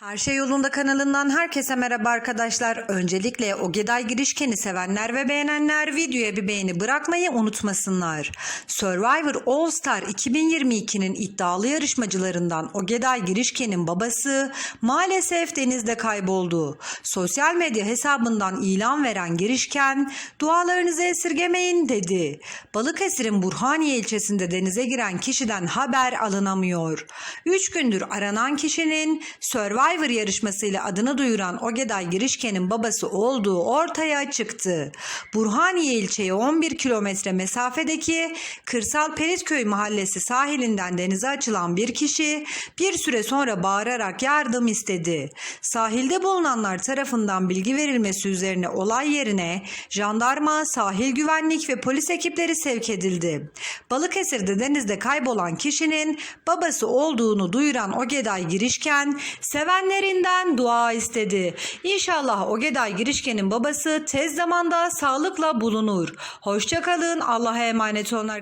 Her şey yolunda kanalından herkese merhaba arkadaşlar. Öncelikle Ogeday girişkeni sevenler ve beğenenler videoya bir beğeni bırakmayı unutmasınlar. Survivor All Star 2022'nin iddialı yarışmacılarından Ogeday girişkenin babası maalesef denizde kayboldu. Sosyal medya hesabından ilan veren girişken dualarınızı esirgemeyin dedi. Balıkesir'in Burhaniye ilçesinde denize giren kişiden haber alınamıyor. 3 gündür aranan kişinin Survivor yarışmasıyla adını duyuran Ogeday Girişken'in babası olduğu ortaya çıktı. Burhaniye ilçeye 11 kilometre mesafedeki Kırsal Peritköy mahallesi sahilinden denize açılan bir kişi bir süre sonra bağırarak yardım istedi. Sahilde bulunanlar tarafından bilgi verilmesi üzerine olay yerine jandarma, sahil güvenlik ve polis ekipleri sevk edildi. Balıkesir'de denizde kaybolan kişinin babası olduğunu duyuran Ogeday Girişken sevenlerinden dua istedi. İnşallah Ogeday Girişken'in babası tez zamanda sağlıkla bulunur. Hoşçakalın. Allah'a emanet olun arkadaşlar.